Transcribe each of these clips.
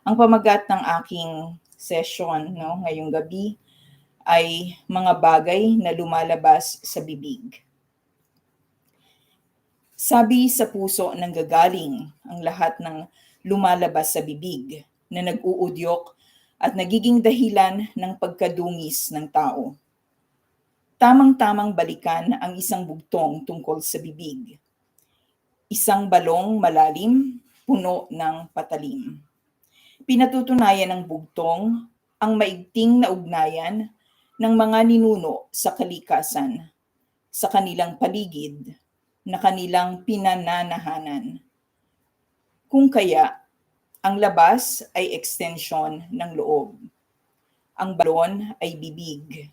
Ang pamagat ng aking session no, ngayong gabi ay mga bagay na lumalabas sa bibig. Sabi sa puso ng gagaling ang lahat ng lumalabas sa bibig na nag-uudyok at nagiging dahilan ng pagkadungis ng tao. Tamang-tamang balikan ang isang bugtong tungkol sa bibig. Isang balong malalim, puno ng patalim pinatutunayan ng bugtong ang maigting na ugnayan ng mga ninuno sa kalikasan, sa kanilang paligid, na kanilang pinananahanan. Kung kaya, ang labas ay extension ng loob. Ang balon ay bibig.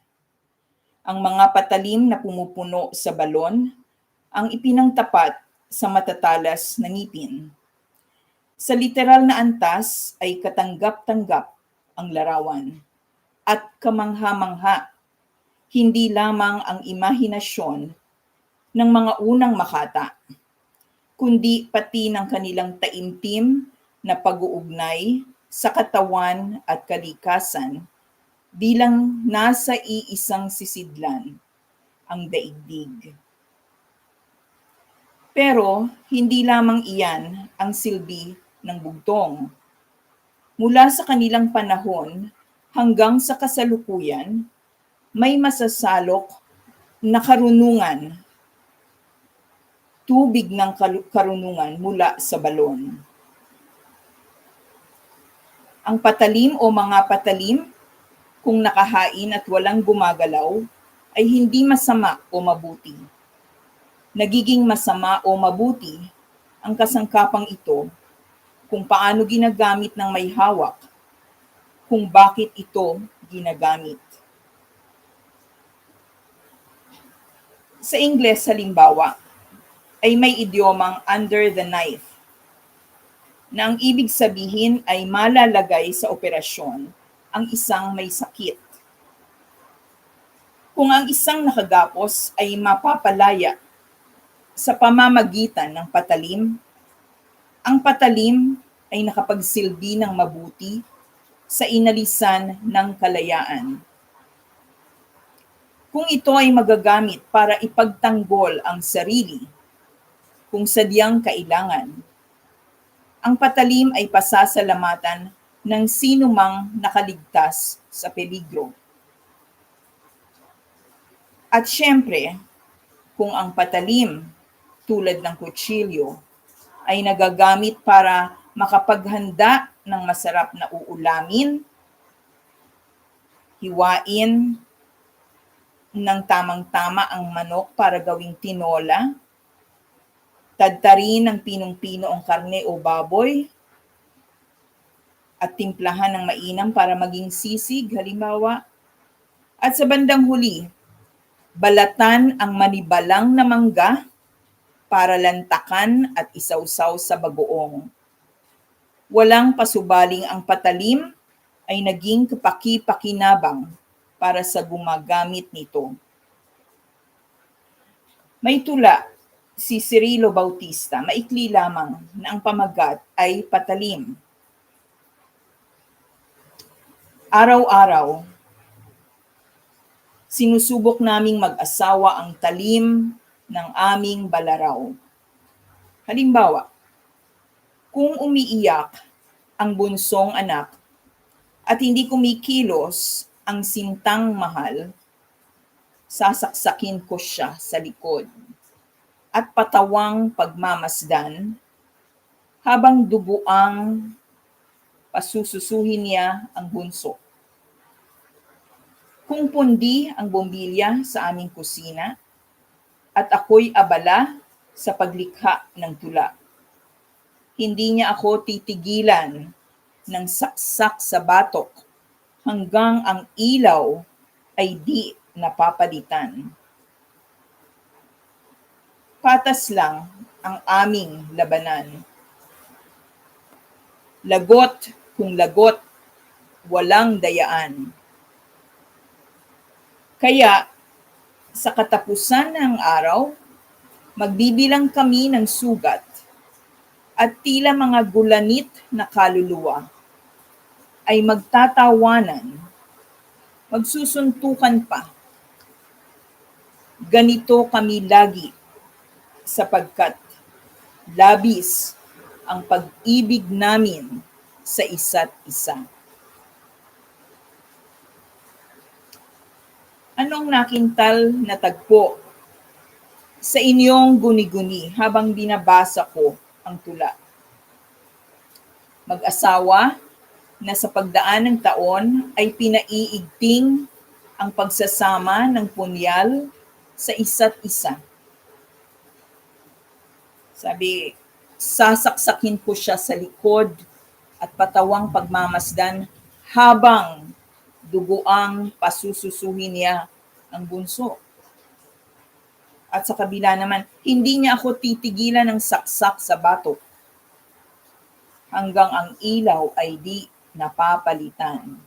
Ang mga patalim na pumupuno sa balon ang ipinangtapat sa matatalas na ngipin sa literal na antas ay katanggap-tanggap ang larawan at kamangha-mangha, hindi lamang ang imahinasyon ng mga unang makata, kundi pati ng kanilang taimtim na pag-uugnay sa katawan at kalikasan bilang nasa iisang sisidlan ang daigdig. Pero hindi lamang iyan ang silbi ng bugtong. Mula sa kanilang panahon hanggang sa kasalukuyan, may masasalok na karunungan, tubig ng karunungan mula sa balon. Ang patalim o mga patalim, kung nakahain at walang gumagalaw, ay hindi masama o mabuti. Nagiging masama o mabuti ang kasangkapang ito kung paano ginagamit ng may hawak, kung bakit ito ginagamit. Sa Ingles, halimbawa, ay may idiomang under the knife, na ang ibig sabihin ay malalagay sa operasyon ang isang may sakit. Kung ang isang nakagapos ay mapapalaya sa pamamagitan ng patalim ang patalim ay nakapagsilbi ng mabuti sa inalisan ng kalayaan. Kung ito ay magagamit para ipagtanggol ang sarili, kung sadyang kailangan, ang patalim ay pasasalamatan ng sinumang nakaligtas sa peligro. At syempre, kung ang patalim, tulad ng kutsilyo, ay nagagamit para makapaghanda ng masarap na uulamin, hiwain ng tamang-tama ang manok para gawing tinola, tadtarin ng pinong-pino ang karne o baboy, at timplahan ng mainam para maging sisig, halimbawa. At sa bandang huli, balatan ang manibalang na mangga para lantakan at isawsaw sa bagoong. Walang pasubaling ang patalim ay naging kapaki-pakinabang para sa gumagamit nito. May tula si Cirilo Bautista, maikli lamang na ang pamagat ay patalim. Araw-araw, sinusubok naming mag-asawa ang talim ng aming balaraw. Halimbawa, kung umiiyak ang bunsong anak at hindi kumikilos ang sintang mahal, sasaksakin ko siya sa likod at patawang pagmamasdan habang duguang pasususuhin niya ang bunso. Kung pundi ang bombilya sa aming kusina, at ako'y abala sa paglikha ng tula. Hindi niya ako titigilan ng saksak sa batok hanggang ang ilaw ay di napapalitan. Patas lang ang aming labanan. Lagot kung lagot, walang dayaan. Kaya sa katapusan ng araw, magbibilang kami ng sugat at tila mga gulanit na kaluluwa ay magtatawanan, magsusuntukan pa. Ganito kami lagi sapagkat labis ang pag-ibig namin sa isa't isa. Anong nakintal na tagpo sa inyong guni-guni habang binabasa ko ang tula? Mag-asawa na sa pagdaan ng taon ay pinaiigting ang pagsasama ng punyal sa isa't isa. Sabi, sasaksakin ko siya sa likod at patawang pagmamasdan habang duguang pasususuhin niya ang bunso. At sa kabila naman, hindi niya ako titigilan ng saksak sa batok hanggang ang ilaw ay di napapalitan.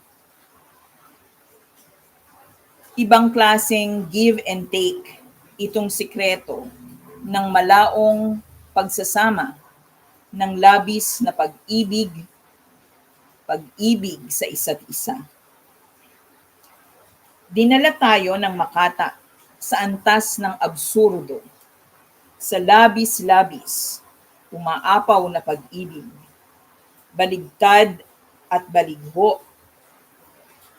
Ibang klaseng give and take itong sikreto ng malaong pagsasama ng labis na pag-ibig, pag-ibig sa isa't isa. Dinala tayo ng makata sa antas ng absurdo, sa labis-labis, umaapaw na pag-ibig, baligtad at baligho,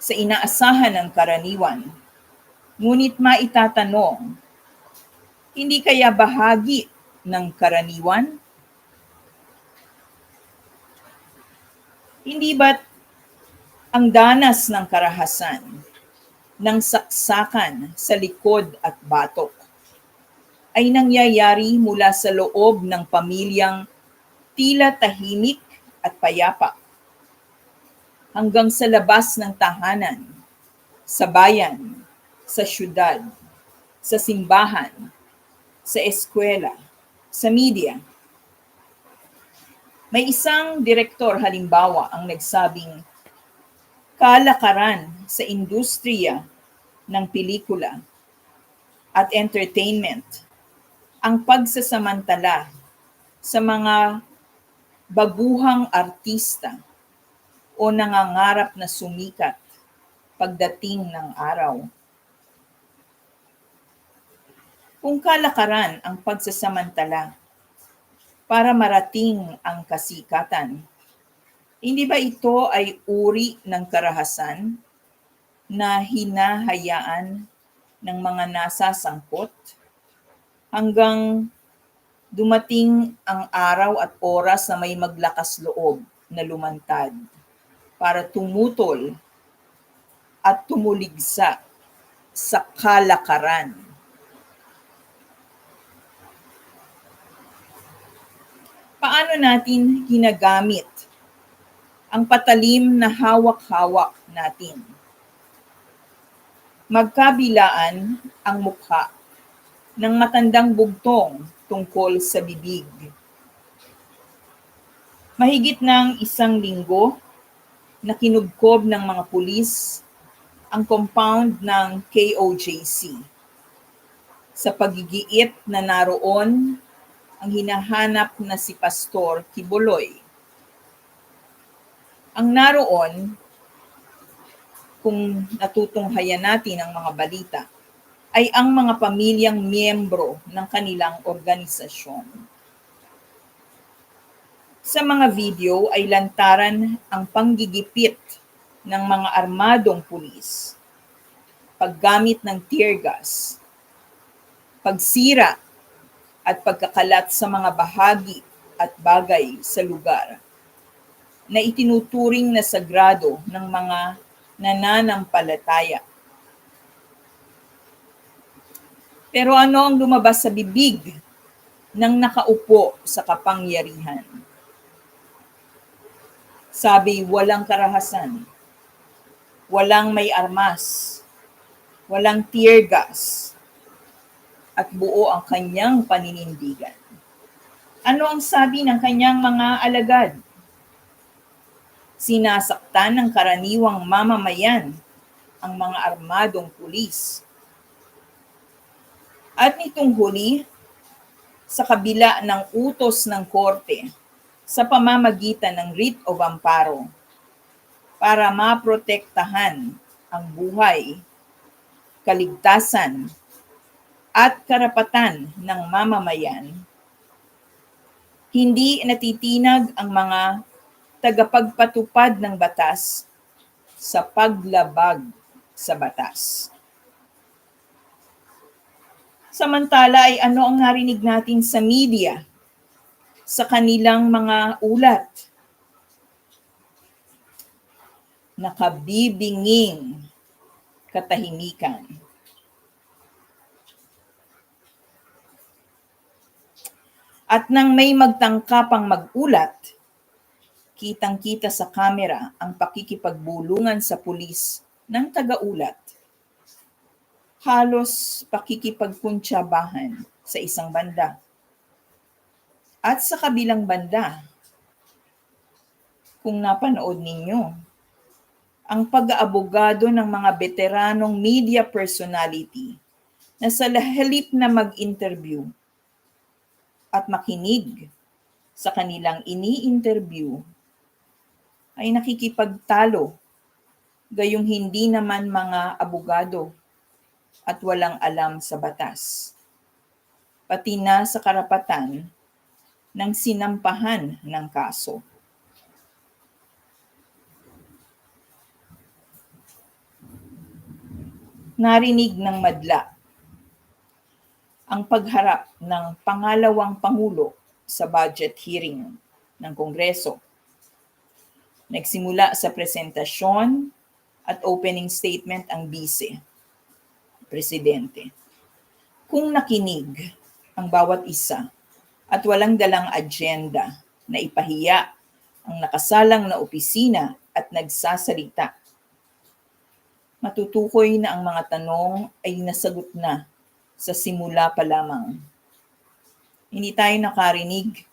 sa inaasahan ng karaniwan. Ngunit maitatanong, hindi kaya bahagi ng karaniwan? Hindi ba't ang danas ng karahasan, ng saksakan sa likod at batok, ay nangyayari mula sa loob ng pamilyang tila tahimik at payapa hanggang sa labas ng tahanan, sa bayan, sa syudad, sa simbahan, sa eskwela, sa media. May isang direktor halimbawa ang nagsabing kalakaran sa industriya ng pelikula at entertainment ang pagsasamantala sa mga baguhang artista o nangangarap na sumikat pagdating ng araw. Kung kalakaran ang pagsasamantala para marating ang kasikatan, hindi ba ito ay uri ng karahasan na hinahayaan ng mga nasa sangkot hanggang dumating ang araw at oras na may maglakas loob na lumantad para tumutol at tumuligsa sa kalakaran. Paano natin ginagamit ang patalim na hawak-hawak natin? Magkabilaan ang mukha ng matandang bugtong tungkol sa bibig. Mahigit ng isang linggo na kinubkob ng mga pulis ang compound ng KOJC. Sa pagigiit na naroon ang hinahanap na si Pastor Kibuloy. Ang naroon, kung natutunghayan natin ang mga balita, ay ang mga pamilyang miyembro ng kanilang organisasyon. Sa mga video ay lantaran ang panggigipit ng mga armadong pulis, paggamit ng tear gas, pagsira at pagkakalat sa mga bahagi at bagay sa lugar na itinuturing na sagrado ng mga nananampalataya. Pero ano ang lumabas sa bibig ng nakaupo sa kapangyarihan? Sabi, walang karahasan, walang may armas, walang tear gas, at buo ang kanyang paninindigan. Ano ang sabi ng kanyang mga alagad? Sinasaktan ng karaniwang mamamayan ang mga armadong pulis. At nitong huli, sa kabila ng utos ng korte, sa pamamagitan ng writ of amparo. para maprotektahan ang buhay, kaligtasan, at karapatan ng mamamayan, hindi natitinag ang mga tagapagpatupad ng batas sa paglabag sa batas. Samantala ay ano ang narinig natin sa media, sa kanilang mga ulat? Nakabibinging katahimikan. At nang may magtangka pang magulat, kitang-kita sa kamera ang pakikipagbulungan sa pulis ng tagaulat. Halos pakikipagkuntsabahan sa isang banda. At sa kabilang banda, kung napanood ninyo, ang pag-aabogado ng mga veteranong media personality na sa halip na mag-interview at makinig sa kanilang ini-interview ay nakikipagtalo gayong hindi naman mga abogado at walang alam sa batas. Pati na sa karapatan ng sinampahan ng kaso. Narinig ng madla ang pagharap ng pangalawang pangulo sa budget hearing ng Kongreso. Nagsimula sa presentasyon at opening statement ang bise, presidente. Kung nakinig ang bawat isa at walang dalang agenda na ipahiya ang nakasalang na opisina at nagsasalita, matutukoy na ang mga tanong ay nasagot na sa simula pa lamang. Hindi tayo nakarinig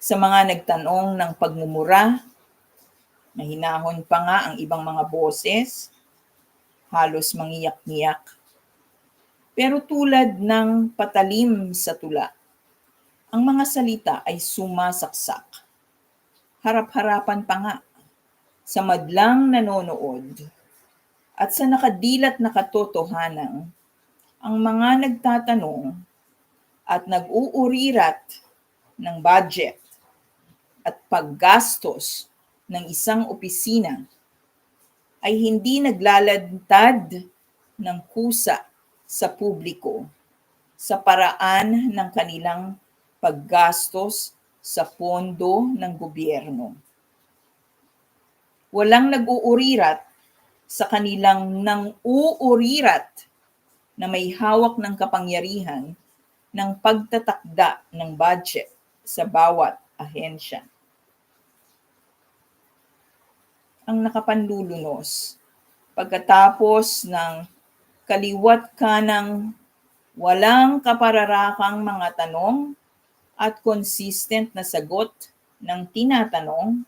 sa mga nagtanong ng pagmumura, mahinahon pa nga ang ibang mga boses, halos mangiyak-ngiyak. Pero tulad ng patalim sa tula, ang mga salita ay sumasaksak. Harap-harapan pa nga sa madlang nanonood at sa nakadilat na katotohanan ang mga nagtatanong at nag-uurirat ng budget at paggastos ng isang opisina ay hindi naglalantad ng kusa sa publiko sa paraan ng kanilang paggastos sa pondo ng gobyerno. Walang nag-uurirat sa kanilang nang uurirat na may hawak ng kapangyarihan ng pagtatakda ng budget sa bawat ahensya. Ang nakapanlulunos pagkatapos ng kaliwat ka ng walang kapararakang mga tanong at consistent na sagot ng tinatanong,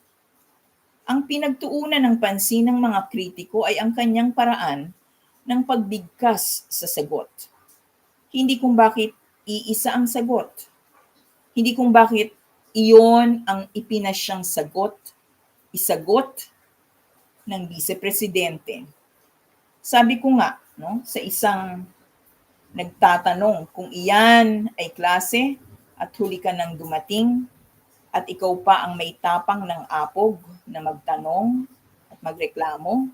ang pinagtuunan ng pansin ng mga kritiko ay ang kanyang paraan ng pagbigkas sa sagot. Hindi kung bakit iisa ang sagot. Hindi kung bakit iyon ang ipinasyang sagot, isagot ng vice-presidente. Sabi ko nga, no, sa isang nagtatanong kung iyan ay klase at huli ka nang dumating at ikaw pa ang may tapang ng apog na magtanong at magreklamo,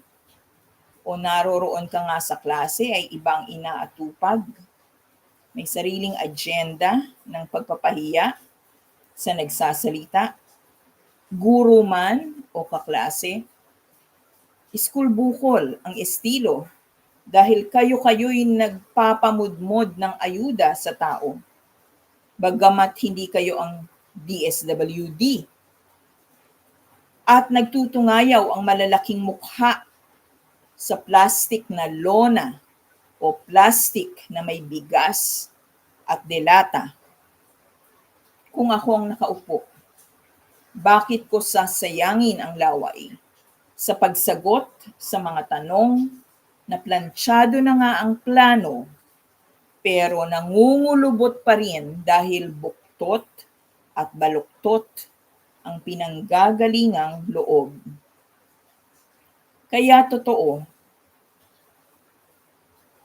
o naroroon ka nga sa klase ay ibang inaatupag. May sariling agenda ng pagpapahiya sa nagsasalita, guro man o kaklase, school bukol ang estilo dahil kayo-kayo'y nagpapamudmod ng ayuda sa tao. Bagamat hindi kayo ang DSWD. At nagtutungayaw ang malalaking mukha sa plastic na lona o plastic na may bigas at delata. Kung ako ang nakaupo, bakit ko sasayangin ang laway sa pagsagot sa mga tanong. Na plansyado na nga ang plano pero nangungulubot pa rin dahil buktot at baluktot ang pinanggagalingang loob. Kaya totoo,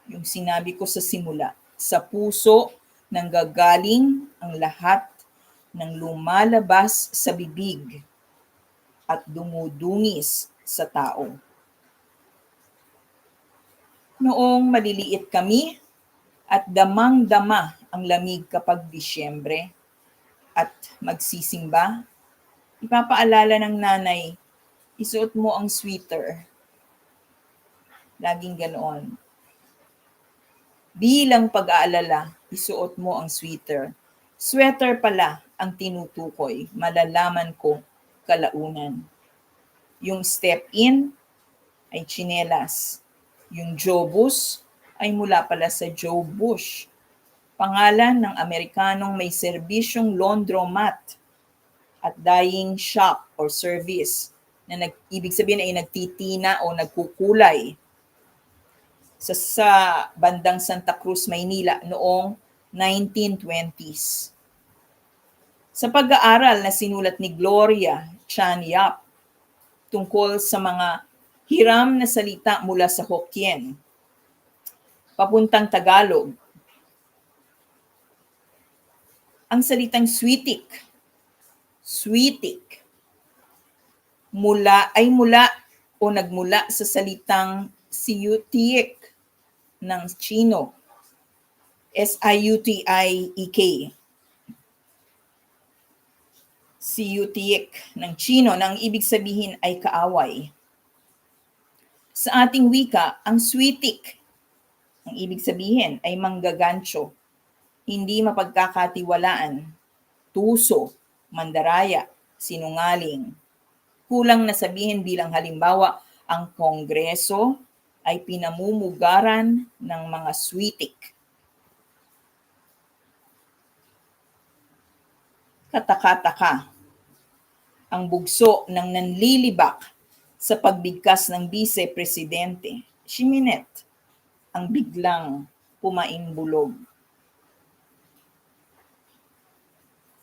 yung sinabi ko sa simula, sa puso nanggagaling ang lahat ng lumalabas sa bibig at dumudungis sa tao. Noong maliliit kami at damang-dama ang lamig kapag Disyembre at magsisimba, ipapaalala ng nanay, isuot mo ang sweater. Laging ganoon. Bilang pag-aalala, isuot mo ang sweater. Sweater pala ang tinutukoy, malalaman ko kalaunan. Yung step in ay chinelas. Yung Jobus ay mula pala sa Joe Bush. Pangalan ng Amerikanong may serbisyong laundromat at dyeing shop or service na nag, ibig sabihin ay nagtitina o nagkukulay sa, sa bandang Santa Cruz, Maynila noong 1920s. Sa pag-aaral na sinulat ni Gloria Chan Yap tungkol sa mga hiram na salita mula sa Hokkien, papuntang Tagalog, ang salitang sweetik, sweetik, mula ay mula o nagmula sa salitang siutiik ng Chino. S-I-U-T-I-E-K. Siutiik ng Chino nang ibig sabihin ay kaaway. Sa ating wika, ang sweetik, ang ibig sabihin ay manggagancho, hindi mapagkakatiwalaan, tuso, mandaraya, sinungaling. Kulang na sabihin bilang halimbawa, ang Kongreso ay pinamumugaran ng mga switik. Kataka-taka, ang bugso ng nanlilibak sa pagbigkas ng vice-presidente, Shiminet, ang biglang pumaimbulog.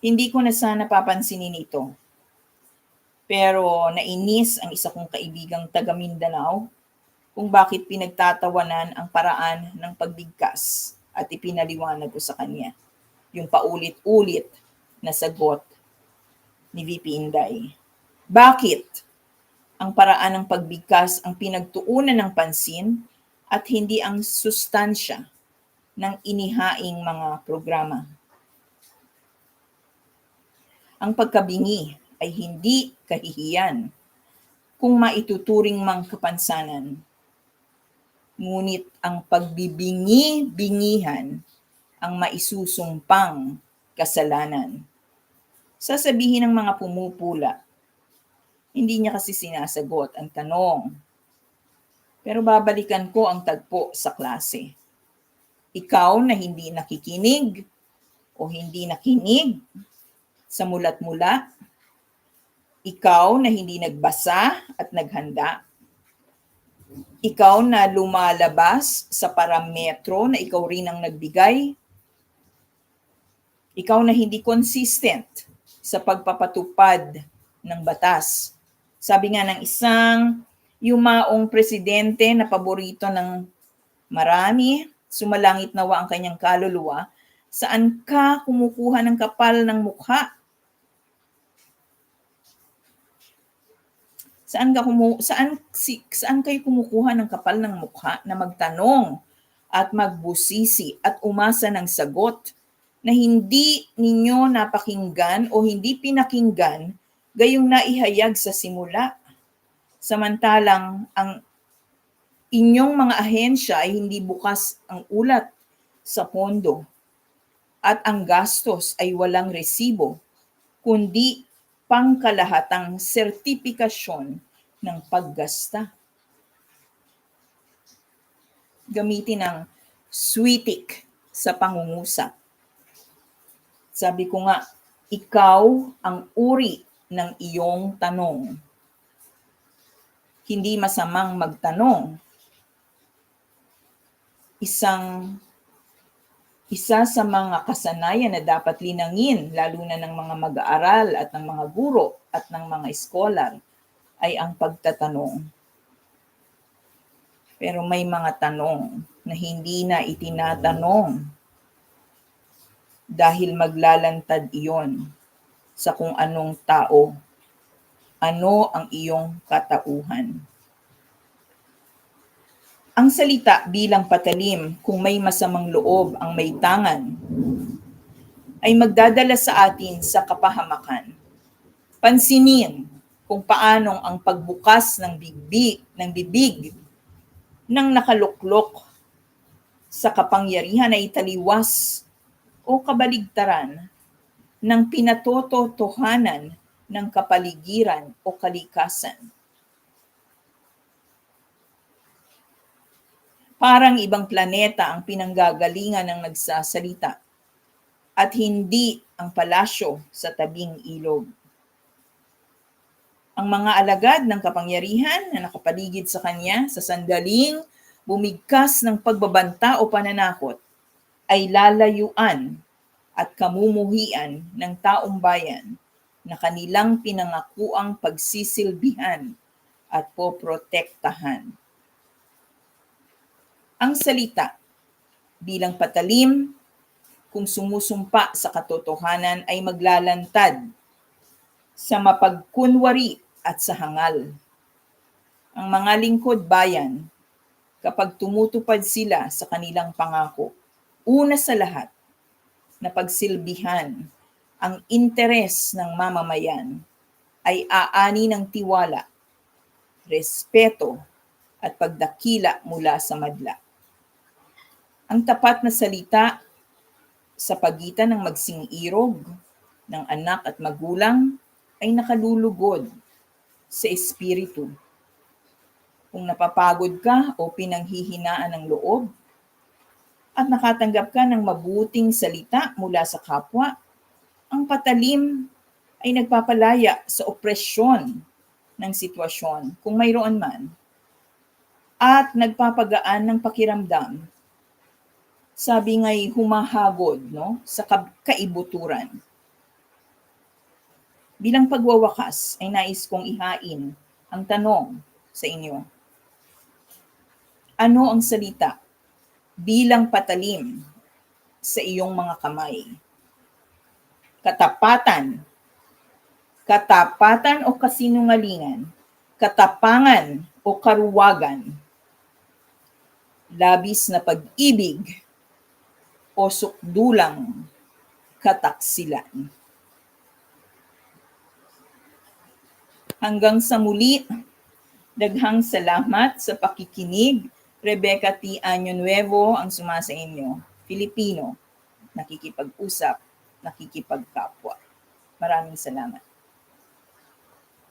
Hindi ko na sana papansinin ito. Pero nainis ang isa kong kaibigang taga Mindanao kung bakit pinagtatawanan ang paraan ng pagbigkas at ipinaliwanag ko sa kanya yung paulit-ulit na sagot ni VP Inday. Bakit ang paraan ng pagbigkas ang pinagtuunan ng pansin at hindi ang sustansya ng inihaing mga programa? Ang pagkabingi ay hindi kahihiyan kung maituturing mang kapansanan. Ngunit ang pagbibingi-bingihan ang maisusumpang kasalanan. Sasabihin ng mga pumupula, hindi niya kasi sinasagot ang tanong. Pero babalikan ko ang tagpo sa klase. Ikaw na hindi nakikinig o hindi nakinig sa mulat-mula, ikaw na hindi nagbasa at naghanda, ikaw na lumalabas sa parametro na ikaw rin ang nagbigay, ikaw na hindi consistent sa pagpapatupad ng batas. Sabi nga ng isang yumaong presidente na paborito ng marami, sumalangit nawa ang kanyang kaluluwa, saan ka kumukuha ng kapal ng mukha Saan ka kumu saan si, saan kayo kumukuha ng kapal ng mukha na magtanong at magbusisi at umasa ng sagot na hindi ninyo napakinggan o hindi pinakinggan gayong naihayag sa simula. Samantalang ang inyong mga ahensya ay hindi bukas ang ulat sa pondo at ang gastos ay walang resibo, kundi pangkalahatang sertipikasyon ng paggasta. Gamitin ang sweetik sa pangungusap. Sabi ko nga, ikaw ang uri ng iyong tanong. Hindi masamang magtanong. Isang isa sa mga kasanayan na dapat linangin, lalo na ng mga mag-aaral at ng mga guro at ng mga eskolar, ay ang pagtatanong. Pero may mga tanong na hindi na itinatanong dahil maglalantad iyon sa kung anong tao, ano ang iyong katauhan. Ang salita bilang patalim kung may masamang loob ang may tangan ay magdadala sa atin sa kapahamakan. Pansinin kung paanong ang pagbukas ng bibig, ng bibig ng nakaluklok sa kapangyarihan ay taliwas o kabaligtaran ng pinatototohanan ng kapaligiran o kalikasan. Parang ibang planeta ang pinanggagalingan ng nagsasalita at hindi ang palasyo sa tabing ilog. Ang mga alagad ng kapangyarihan na nakapaligid sa kanya sa sandaling bumigkas ng pagbabanta o pananakot ay lalayuan at kamumuhian ng taong bayan na kanilang pinangakuang pagsisilbihan at poprotektahan. Ang salita bilang patalim kung sumusumpa sa katotohanan ay maglalantad sa mapagkunwari at sa hangal. Ang mga lingkod bayan, kapag tumutupad sila sa kanilang pangako, una sa lahat, na pagsilbihan ang interes ng mamamayan ay aani ng tiwala, respeto, at pagdakila mula sa madla. Ang tapat na salita sa pagitan ng magsing-irog ng anak at magulang ay nakalulugod sa espiritu. Kung napapagod ka o pinanghihinaan ng loob at nakatanggap ka ng mabuting salita mula sa kapwa, ang patalim ay nagpapalaya sa opresyon ng sitwasyon kung mayroon man at nagpapagaan ng pakiramdam sabi nga'y humahagod no, sa kaibuturan. Bilang pagwawakas ay nais kong ihain ang tanong sa inyo. Ano ang salita bilang patalim sa iyong mga kamay? Katapatan, katapatan o kasinungalingan, katapangan o karuwagan, labis na pag-ibig o sukdulang kataksilan. Hanggang sa muli, daghang salamat sa pakikinig. Rebecca T. Año Nuevo ang sumasa inyo. Filipino, nakikipag-usap, nakikipagkapwa. Maraming salamat.